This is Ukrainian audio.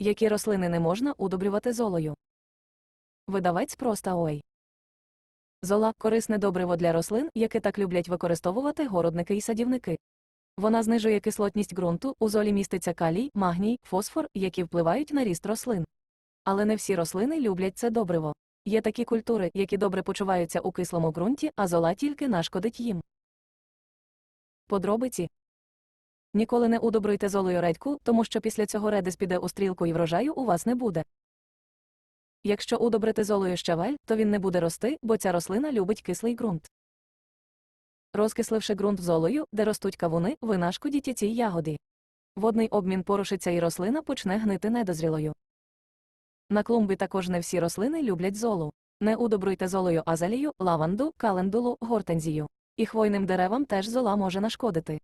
Які рослини не можна удобрювати золою? Видавець проста ой. Зола корисне добриво для рослин, яке так люблять використовувати городники і садівники. Вона знижує кислотність ґрунту, у золі міститься калій, магній, фосфор, які впливають на ріст рослин. Але не всі рослини люблять це добриво. Є такі культури, які добре почуваються у кислому ґрунті, а зола тільки нашкодить їм. Подробиці Ніколи не удобруйте золою редьку, тому що після цього редис піде у стрілку і врожаю у вас не буде. Якщо удобрити золою щавель, то він не буде рости, бо ця рослина любить кислий ґрунт. Розкисливши ґрунт золою, де ростуть кавуни, ви нашкодіть цій ягоді. Водний обмін порушиться і рослина почне гнити недозрілою. На клумбі також не всі рослини люблять золу. Не удобруйте золою азалію, лаванду, календулу, гортензію. І хвойним деревам теж зола може нашкодити.